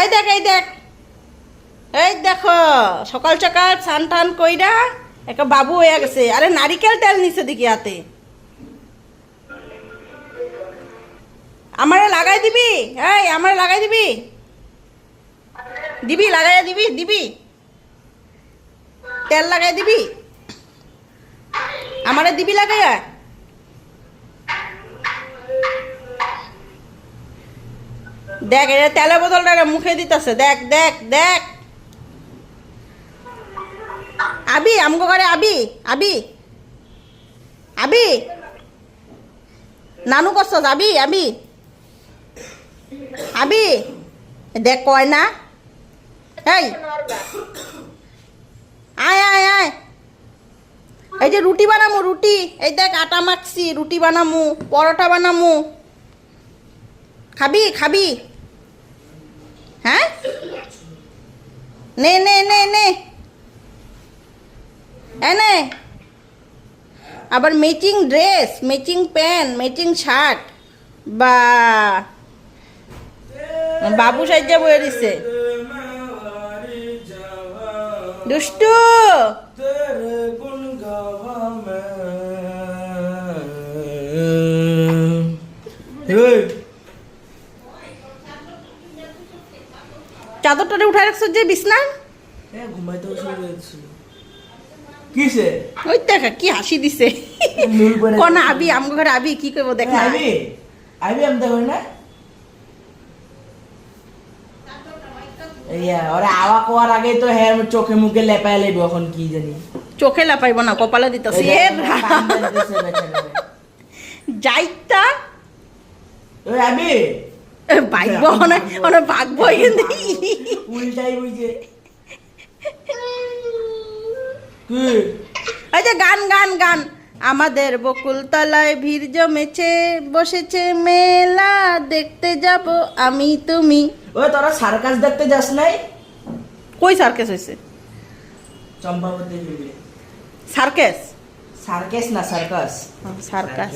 এই দেখ এই দেখ। এই দেখো, সকাল সকাল স্নান টান কইরা একটা বাবু হয়ে গেছে। আরে নারিকেল তেল নিছে দেখি হাতে। আমারে লাগাই দিবি? এই, আমারে লাগাই দিবি? দিবি লাগাই দিবি দিবি? তেল লাগাই দিবি? আমারে দিবি লাগাইয়া? দেখ এটা তেলের বোতলটা মুখে দিতেছে। দেখ দেখ দেখ। আবি, আমগো ঘরে আবি আবি। আবি। নানু কষ্ট যাবি আবি। আবি। দেখ, কয় না? এই। আয় আয় আয়। এই যে রুটি বানামু, রুটি। এই দেখ, আটা মাখছি, রুটি বানামু, পরোটা বানামু। খাবি খাবি। হ্যাঁ? নে নে নে নে। এনে আবার matching dress matching pant matching shirt বা, বাবু সাজ্জা বয়ে দিছে। দুষ্টু। तेरे চাদরটারে উঠায় রাখছো যে বিছনা? আওয়া তো চোখে মুখে লেপাই লেব এখন কি জানি। চোখে লেপাইব না কপালে দিতে যাইতা। না ওনা ভাগবো কিন্তু। উল্টাই বুঝে কি? এই যে গান গান গান। আমাদের বকুলতলায় ভিড় জমেছে বসেছে মেলা। দেখতে যাব আমি তুমি। ও তোরা সার্কাস দেখতে যাস নাই? কই সার্কাস হয়েছে চম্পাবতী সার্কেস? সার্কাস না সার্কাস? সার্কাস।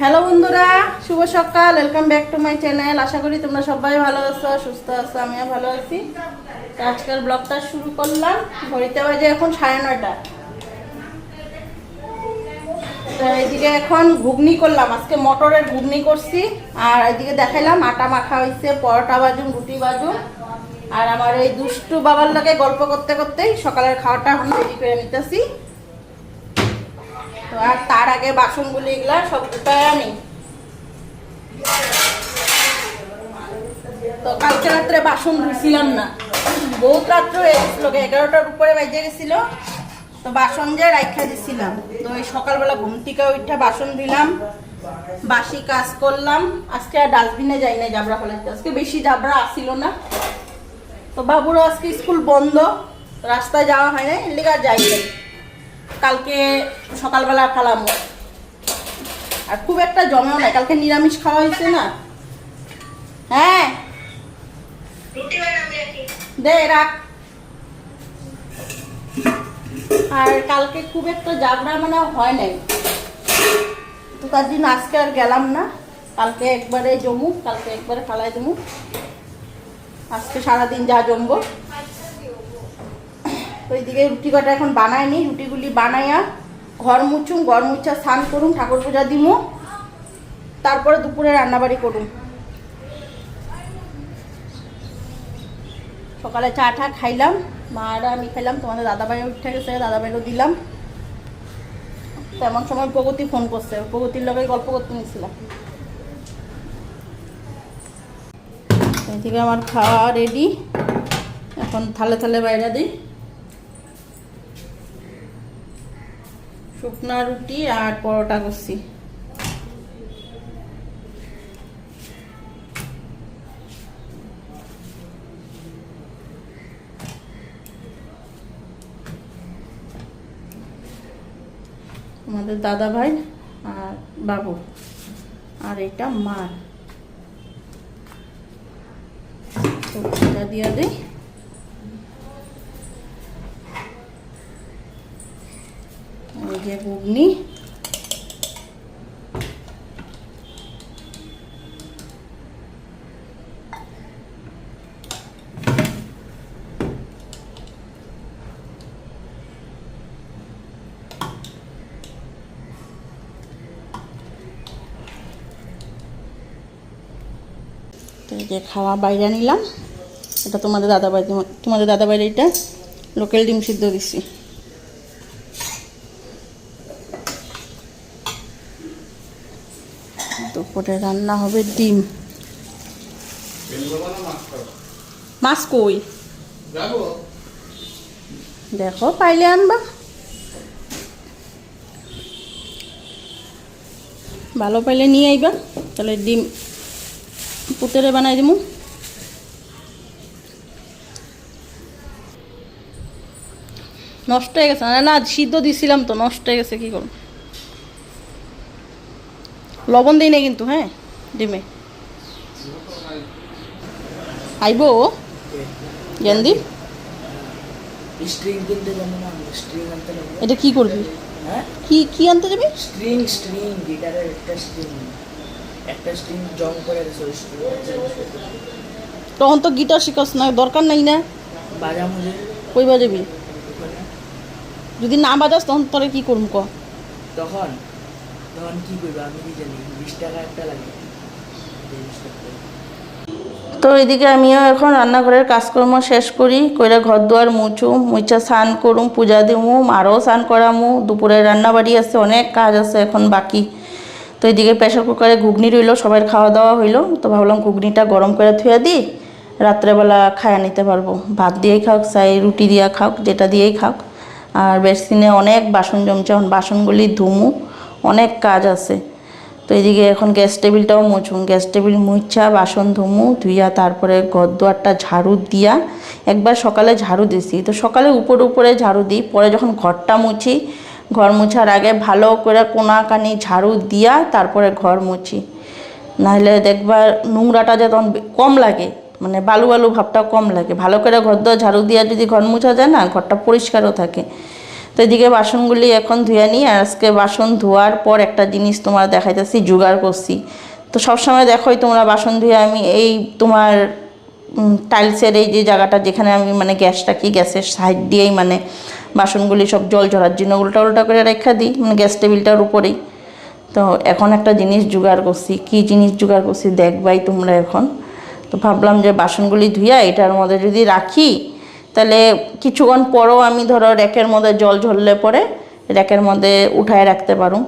হ্যালো বন্ধুরা। শুভ সকাল। Welcome back to my channel আশা করি তোমরা সবাই ভালো আছো, সুস্থ আছো, আমিও ভালো আছি। তো আজকের ব্লগটা শুরু করলাম। ঘড়িতে বাজে এখন সাড়ে নয়টা। তো এখন ঘুগনি করলাম। আজকে মটরের ঘুগনি করছি। আর এদিকে দেখাইলাম, আটা মাখা হয়েছে পরোটা বাজুন, রুটি বাজুন। আর আমার এই দুষ্টু বাবার লাগে গল্প করতে করতেই সকালের খাওয়াটা এখন রেডি করে নিতেছি। আর তার আগে বাসনগুলি এগুলা সব গুটায় আনি। তো কালকে রাত্রে বাসন ধুইছিলাম না। বহুত রাত্রে হয়ে এগারোটার উপরে বেজে গেছিল। তো বাসন যে রাখা দিছিলাম। তো ওই সকালবেলা ঘুম থেকে উঠা বাসন দিলাম বাসি কাজ করলাম। আজকে আর ডাস্টবিনে যাই না জাবরা ফেলাইতে আজকে বেশি জাবরা আসিল না। তো বাবুরও আজকে স্কুল বন্ধ, রাস্তায় যাওয়া হয় না এলিগা যাই নাই। কালকে সকালবেলা খালাম। আর খুব একটা জমেও নাই কালকে নিরামিষ খাওয়া হয়েছে না। হ্যাঁ। দে রাখ। আর কালকে খুব একটা জাগরা মানে হয় নাই। তো তার জন্য আজকে আর গেলাম না। কালকে একবারে জমু কালকে একবারে ফালাই দেবো। আজকে সারাদিন যা জমবো। তো এইদিকে রুটি কটা এখন বানায়নি, রুটিগুলি বানাইয়া ঘর মুছুম, ঘর মুছা স্নান করুম, ঠাকুর পূজা দিমু, তারপরে দুপুরে রান্নাবাড়ি করুম। সকালে চা টা খাইলাম, মা আর আমি খাইলাম, তোমাদের দাদাভাই উঠে গেছে, দাদাভাইরও দিলাম। তেমন সময় প্রগতি ফোন করছে, প্রগতির লগে গল্প করতে নিয়েছিলাম। এদিকে আমার খাওয়া রেডি, এখন থালে থালে বাইরে দিই। শুকনা রুটি আর পরোটা করছি। আমাদের দাদা ভাই আর বাবু। আর এটা মার সবজিটা দিয়ে যে ঘুগনি যে খাওয়া বাইরে নিলাম। এটা তোমাদের দাদা বাড়ি তোমাদের দাদা বাড়ি এটা লোকাল ডিম সিদ্ধ দিছি। দুপুরে রান্না হবে ডিম। মাছ কই? দেখো পাইলে আনবা। ভালো পাইলে নিয়ে আইবা। তাহলে ডিম পুতেরে বানাই দিমু। নষ্ট হয়ে গেছে। না না সিদ্ধ দিছিলাম তো নষ্ট হয়ে গেছে কি করব? লবণ দিই না কিন্তু হ্যাঁ? ডিমে। আইবো? জ্ঞানদি স্ট্রিং কিনতে যাব না স্ট্রিং আনতে যাব। এটা কি করবি? হ্যাঁ? কি কি আনতে যাবি? স্ট্রিং স্ট্রিং গিটারের একটা স্ট্রিং একটা স্ট্রিং জং করে তখন তো গিটার শিখাস না দরকার নাই না? বাজা মুজে কই বাজাবি? যদি না বাজাস তখন তোরে কি করুম ক? তখন তো এদিকে আমিও এখন রান্নাঘরের কাজকর্ম শেষ করি। কইরা ঘর দুয়ার মুছু মুছা স্নান করুম, পূজা দিমু আরও স্নান করামু। দুপুরে রান্না বাড়ি আছে, অনেক কাজ আছে এখন বাকি। তো এদিকে প্রেশার কুকারে ঘুগনি রইল সবার খাওয়া দাওয়া হইল। তো ভাবলাম ঘুগনিটা গরম করে থুয়ে দিই। রাত্রেবেলা খায়া নিতে পারব। ভাত দিয়েই খাওক, চাই রুটি দিয়া খাওক, যেটা দিয়েই খাওক। আর বেসিনে অনেক বাসন জমছে। এখন বাসনগুলি ধুমু। অনেক কাজ আছে। তো এদিকে এখন গ্যাস টেবিলটাও মুছুন গ্যাস টেবিল মুছা, বাসন ধুমু, ধুইয়া তারপরে ঘর দুয়ারটা ঝাড়ু দিয়া একবার সকালে ঝাড়ু দিছি। তো সকালে উপর উপরে ঝাড়ু দিই, পরে যখন ঘরটা মুছি, ঘর মুছার আগে ভালো করে কোনাকানি ঝাড়ু দিয়া তারপরে ঘর মুছি। নাহলে দেখবা নোংরাটা যে তখন কম লাগে মানে বালু বালু ভাবটা কম লাগে। ভালো করে ঘর দোয়া ঝাড়ু দিয়া যদি ঘর মুছা যায় না, ঘরটা পরিষ্কারও থাকে। তো এদিকে বাসনগুলি এখন ধুয়ে নিই, আর আজকে বাসন ধোয়ার পর একটা জিনিস তোমার দেখাইতেছি, জোগাড় করছি। তো সবসময় দেখোই তোমরা বাসন ধুয়ে আমি এই তোমার টাইলসের এই যে জায়গাটা যেখানে আমি মানে গ্যাস রাখি গ্যাসের সাইড দিয়েই মানে বাসনগুলি সব জল ঝরার জন্য উল্টা উল্টা করে রেখা দিই মানে গ্যাস টেবিলটার উপরেই। তো এখন একটা জিনিস জোগাড় করছি, কি জিনিস জোগাড় করছি দেখবাই তোমরা এখন। তো ভাবলাম যে বাসনগুলি ধুইয়া এটার মধ্যে যদি রাখি তাহলে কিছুক্ষণ পরও আমি ধরো র্যাকের মধ্যে জল ঝরলে পরে র্যাকের মধ্যে উঠায় রাখতে পারুম।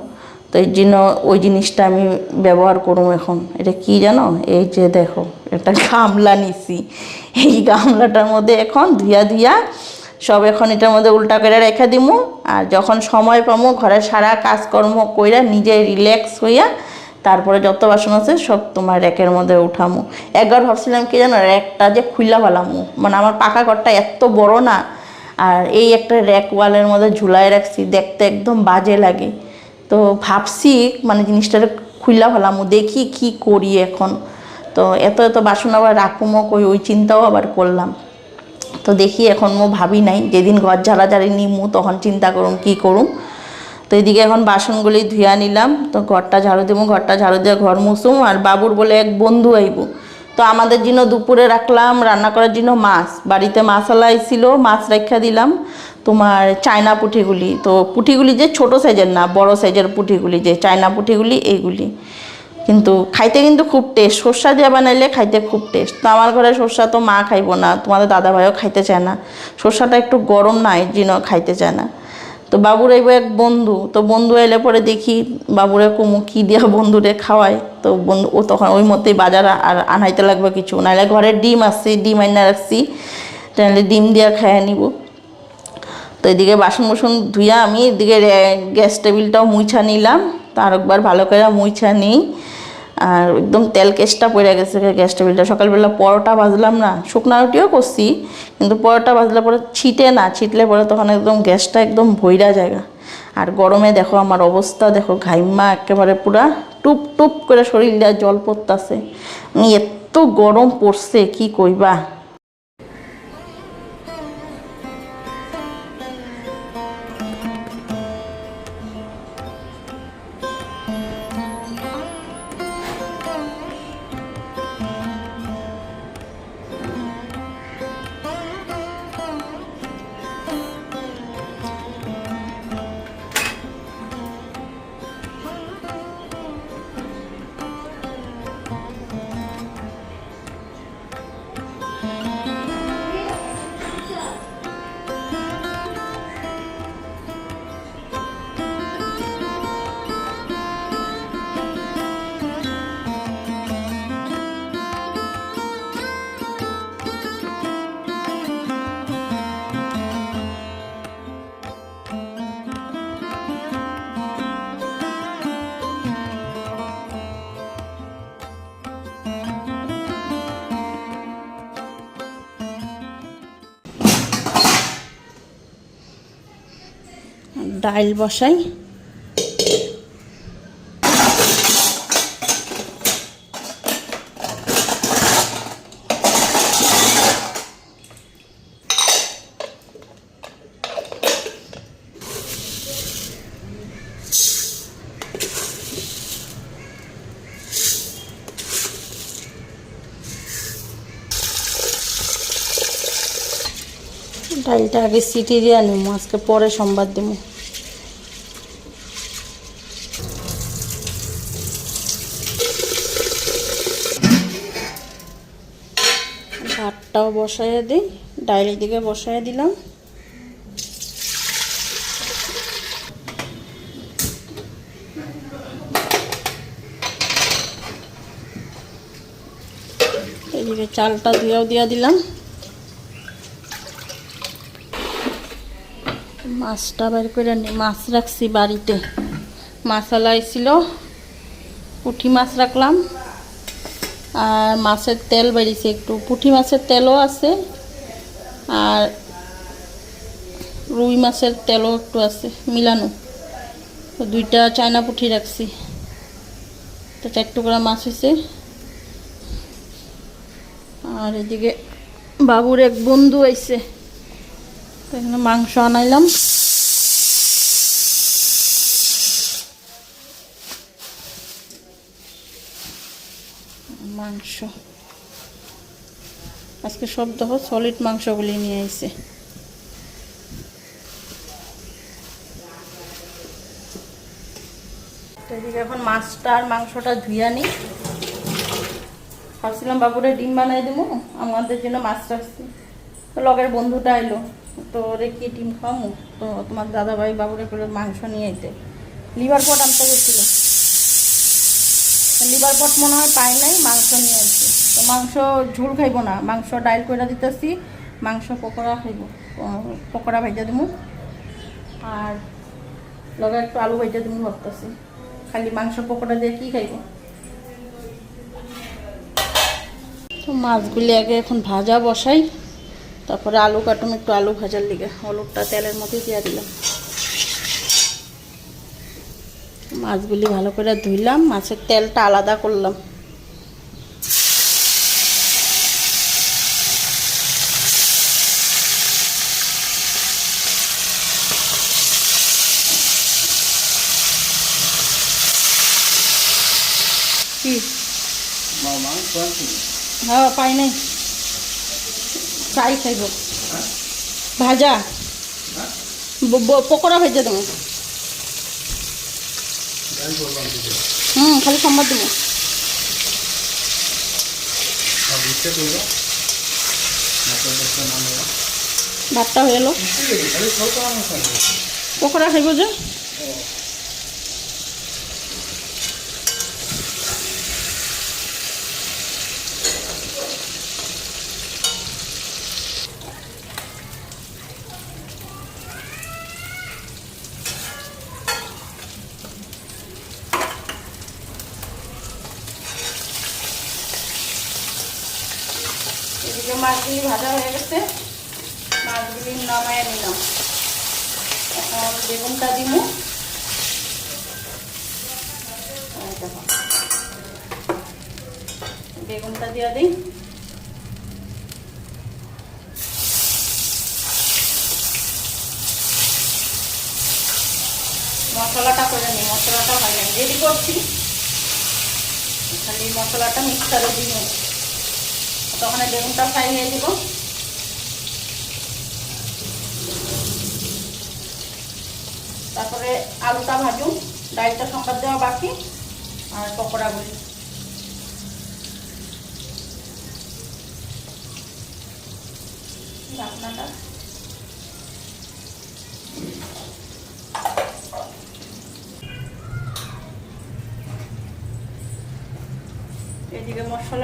তো এই জন্য ওই জিনিসটা আমি ব্যবহার করুম এখন। এটা কি জানো? এই যে দেখো, একটা গামলা নিছি। এই গামলাটার মধ্যে এখন ধুইয়া ধুইয়া সব এখন এটার মধ্যে উল্টা করে রেখে দিমু। আর যখন সময় পামো, ঘরের সারা কাজকর্ম কইরা নিজে রিল্যাক্স হইয়া তারপরে যত বাসন আছে, সব তোমার র্যাকের মধ্যে উঠামু। একবার ভাবছিলাম কি জানো, র্যাকটা যে খুইলা ফেলামু। মানে আমার পাকা ঘরটা এত বড় না, আর এই একটা র্যাক ওয়ালের মধ্যে ঝুলাই রাখছি, দেখতে একদম বাজে লাগে। তো ভাবছি মানে জিনিসটা খুইলা ফেলামু, দেখি কি করি এখন। তো এত এত বাসন আবার রাখুমো কই, ওই চিন্তাও আবার করলাম। তো দেখি এখন মো ভাবি নাই, যেদিন ঘর ঝাড়াঝাড়ি নিমু, তখন চিন্তা করুম কি করুম। তো এদিকে এখন বাসনগুলি ধুয়া নিলাম। তো ঘরটা ঝাড়ু দেবো, ঘরটা ঝাড়ু দিয়ে ঘর মুসুম আর বাবুর বলে এক বন্ধু আইব। তো আমাদের জন্য দুপুরে রাখলাম, রান্না করার জন্য মাছ। বাড়িতে মাছালা আইছিল মাছ রেখা দিলাম তোমার চায়না পুঁঠিগুলি। তো পুঁঠিগুলি যে ছোট সাইজের না, বড় সাইজের পুঁঠিগুলি যে, চায়না পুঁঠিগুলি এইগুলি। কিন্তু খাইতে কিন্তু খুব টেস্ট সর্ষা দিয়ে বানাইলে খাইতে খুব টেস্ট তো আমার ঘরে সর্ষা তো মা খাইবো না, তোমাদের দাদা ভাইও খাইতে চায় না। সর্ষাটা একটু গরম না এই জন্য খাইতে চায় না। তো বাবুর আইব এক বন্ধু, তো বন্ধু এলে পরে দেখি বাবুরে কুমু কি দিয়া বন্ধুরে খাওয়ায়। তো বন্ধু, ও তখন ওই মতেই বাজার আর আনাইতে লাগবে কিছু। নাহলে ঘরে ডিম আসছে, ডিম আইনা রাখছি তাহলে ডিম দিয়া খাইয়া নিব। তো এদিকে বাসন বাসন ধুইয়া আমি এদিকে গ্যাস টেবিলটাও মুইছা নিলাম। তো আরেকবার ভালো করে মুইছা নিই। আর একদম তেল কেসটা পড়ে গেছে গ্যাস টেবিলটা সকালবেলা পরোটা ভাজলাম না, শুকনা রুটিও করছি, কিন্তু পরোটা ভাজলে পরে ছিটে না, ছিটলে পরে তখন একদম গ্যাসটা একদম ভইরা জায়গা। আর গরমে দেখো আমার অবস্থা, দেখো ঘাইমা একেবারে পুরা টুপ টুপ করে শরীরটা জল পড়তাছে। এত গরম পড়ছে, কি কইবা? ডাইল বসাই। ডালটা আগে সিটি দিয়ে নিব আজকে পরে সোমবার দেবো। বসাইয়ে দিই ডাইল দিকে বসাইয়ে দিলাম। এদিকে চালটা দিয়েও দিয়া দিলাম। মাছটা বের করে মাছ রাখছি বাড়িতে। মাছালা ছিল পুঁটি মাছ রাখলাম। আর মাছের তেল বেরিয়েছে একটু। পুঁটি মাছের তেলও আছে আর রুই মাছের তেলও একটু আছে, মিলানো। দুইটা চায়না পুঁটি রাখছি। তো চার টুকরা মাছ হয়েছে। আর এদিকে বাবুর এক বন্ধু আইছে। তো এখানে মাংস আনাইলাম। মাংস। আজকে সব দেখো সলিড মাংসগুলি নিয়ে আইছে। এখন মাছটা আর মাংসটা ধুইয়া নিই ভাবছিলাম বাবুরে ডিম বানাই দেবো, আমাদের জন্য মাছ রাখছি। তো লগের বন্ধুটা এলো তো ওরে কি ডিম খাওয়ামু? তো তোমার দাদা ভাই বাবুরে করে মাংস নিয়ে আইতে। লিভার পট আনতে গেছিল লিভার পট মনে হয় পাই নাই, মাংস নিয়ে আসছে তো মাংস ঝোল খাইবো না, মাংস ডাইল করে দিতেছি, মাংস পকোড়া খাইব পকোড়া ভাইজা দিমু। আর লগে একটু আলু ভাইজা দিমু ভাবতেছি। খালি মাংস পকোড়া দিয়ে কি খাইব? তো মাছগুলি আগে এখন ভাজা বসাই, তারপরে আলু কাটুম, একটু আলু ভাজার লিগে। হলুদটা তেলের মধ্যে দিয়ে দিলাম। মাছগুলি ভালো করে ধুইলাম, মাছের তেলটা আলাদা করলাম। কি? হ্যাঁ পাই নাই। ফ্রাই খাইব। ভাজা। পকোড়া ভেজে দেবো হুম খালি সোমবার দেবো। ভাতটা হয়ে এলো। পকোড়া খাইব যে এদিকে মাছগুলি ভাজা হয়ে গেছে মাছগুলি নামায় নিলাম এখন বেগুনটা দিব এই দেখো। বেগুনটা দিয়ে দিই মশলাটা করে নিই, মশলাটা ভাজা রেডি করছি। খালি মশলাটা মিক্সারে দিই তখন এই বেগুনটা ফ্রাই হয়ে দিব তারপরে আলুটা ভাজুন ডালটা সংবাদ দেওয়া বাকি, আর পকোড়াগুলি রান্নাটা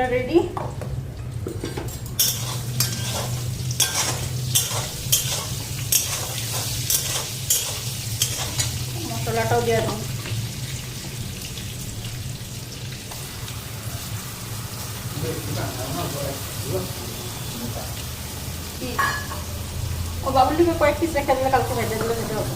মশলা রেডি মশলাটাও দিয়ে দাও। ও বাবুলিকে কয়েক পিস রেখে দিলে কালকে ভেজে দিলে ভেজে হবে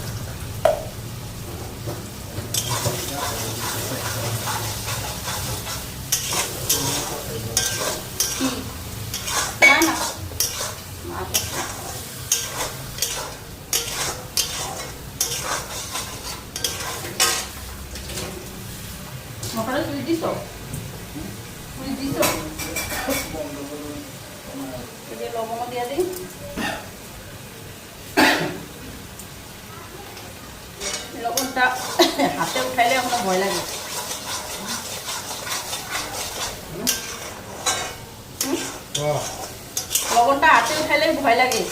কি না না আচ্ছা মশলা তুই দিছ তুই দিছ এই যে লবঙ্গ দিয়ে দিই লবণটা হাতে উঠাইলে এখনও ভয় লাগে। লবণটা হাতে উঠাইলে ভয় লাগে।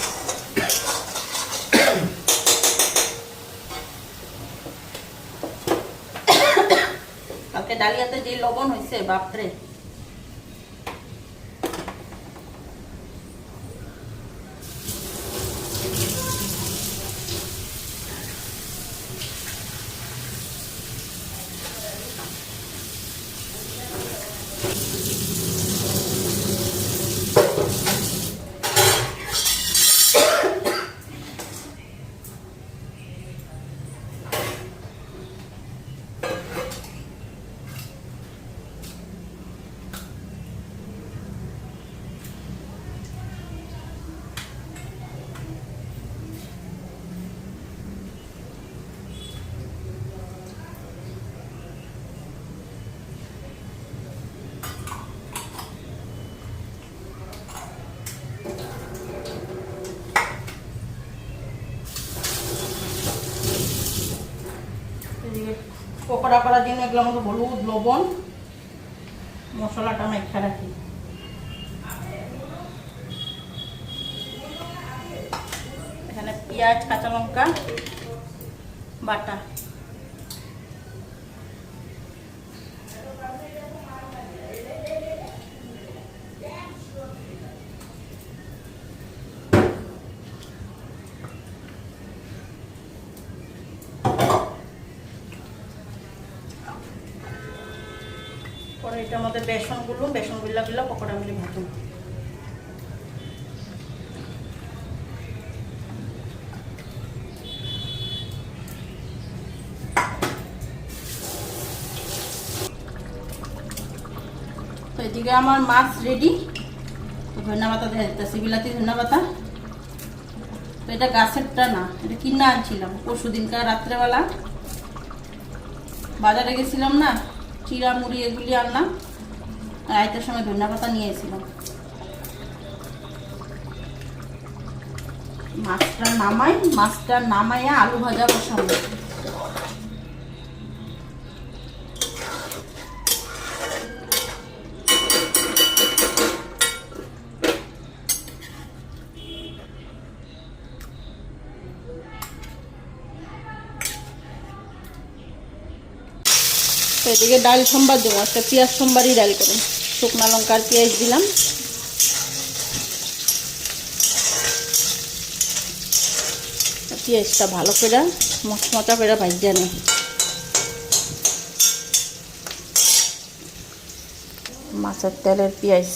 কালকে ডালিয়াতে যে লবণ হয়েছে বাপরে এদিকে পকোড়া করার জন্য এগুলো আমাকে হলুদ, লবণ। মশলাটা মেখে রাখি। এখানে পেঁয়াজ, কাঁচা লঙ্কা, বাটা। পরে এটার মধ্যে বেসনগুলো বেসন গুল্লাগুলো পকোড়া মিলে ভাজুন। তো এদিকে আমার মাছ রেডি ধন্যা পাতা দিয়ে দিতেছি বিলাতি তো এটা গাছেরটা না, এটা কিনে আনছিলাম পরশু দিনকার রাত্রেবেলা। বাজারে গেছিলাম না চিরা মুড়ি এগুলি আনলাম। রায়তার সময় ধন্যা পাতা নিয়ে এসেছিলাম মাছটা নামাই, মাছটা নামাইয়া আলু ভাজা বসাবো। এদিকে ডাল সোমবার দেবো, একটা পেঁয়াজ সোমবারই ডাল করে শুকনা লঙ্কার পেঁয়াজ দিলাম। পেঁয়াজটা ভালো করে মচমচা করে ভাজিয়ে নেই মাছের তেলের পেঁয়াজ।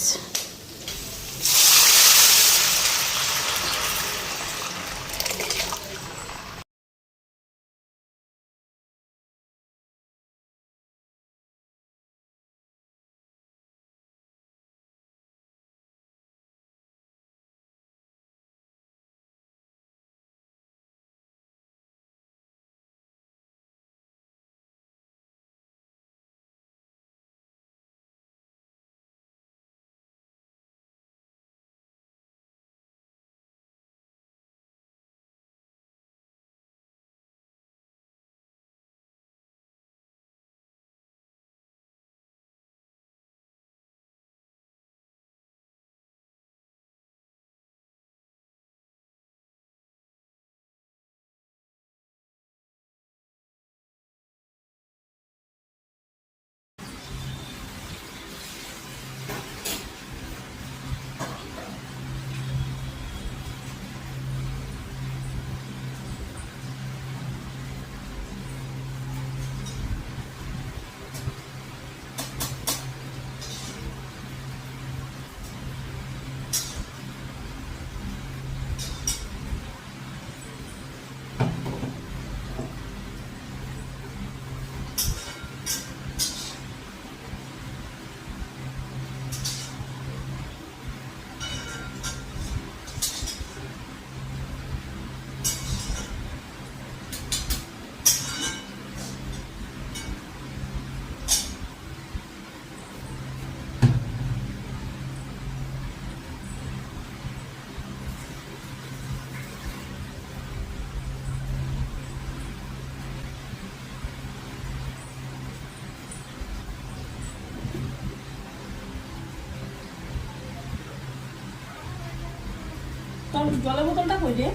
জলের বোতলটা কই রে?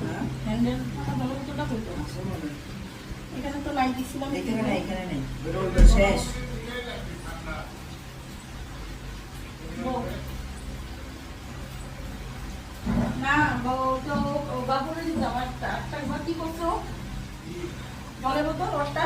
হ্যাঁ? হ্যান্ডেল জলের বোতলটা কই হয়। এখানে তো দিছিলাম। এখানে নেই এখানে নেই। ওটা ওটা শেষ। বউ। না বউ তো বাবুরে দিতাম একটা কি করছ জলের বোতল রসটা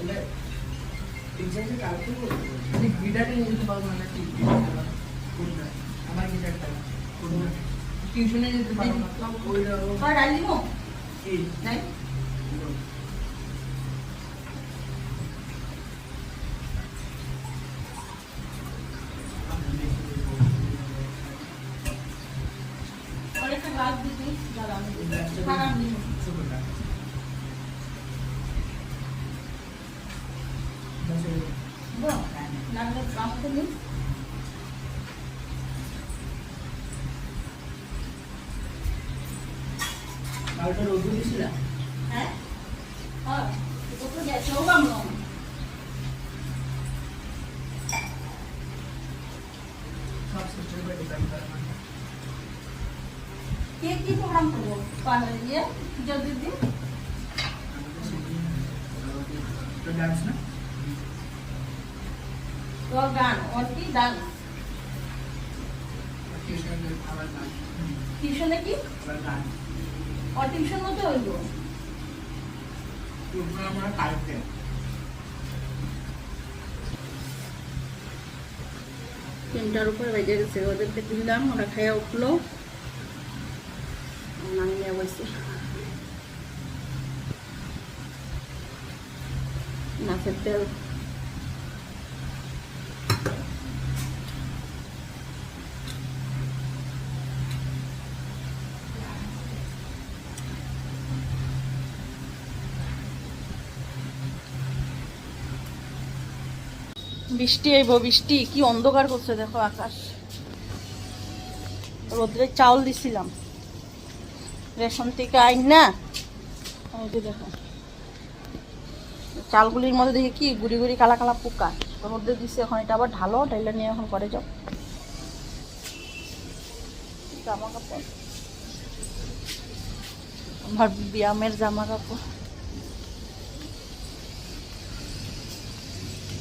মানে গিটারটা পারব না কোনটা আমার গিটারটা কোনটা টিউশনে যেতে পারব না। আর কি নাই আর একটা গাছ দিবি দাঁড়া আমি দিবি থাক আমি দিব ছোটটা বল লাগলে কাম করবি কালকে রোদ দিয়েছিলাম হ্যাঁ হ্যাঁ কে কি প্রোগ্রাম করব পার্লারে গিয়ে যদি দিন তোর গান ওর কি? ডান্স টিউশন আবার গান টিউশনে কি ওর টিউশন মতো হইব তিনটার উপরে বেজে গেছে ওদেরকে দিলাম ওরা খাইয়া উঠল। নামিয়ে বসে। নাচের তেল বৃষ্টি আইব বৃষ্টি, কি অন্ধকার করছে দেখো আকাশ। রোদ্রে চাউল দিছিলাম। রেশন থেকে আইন না? দেখো। চালগুলির মধ্যে দেখি কি, গুড়ি গুড়ি, কালা কালা পোকা। ওর মধ্যে দিছি এখন, এটা আবার ঢালো, ঢাইলে নিয়ে এখন করে যাও। জামা কাপড়। আমার ব্যায়ামের জামা কাপড়।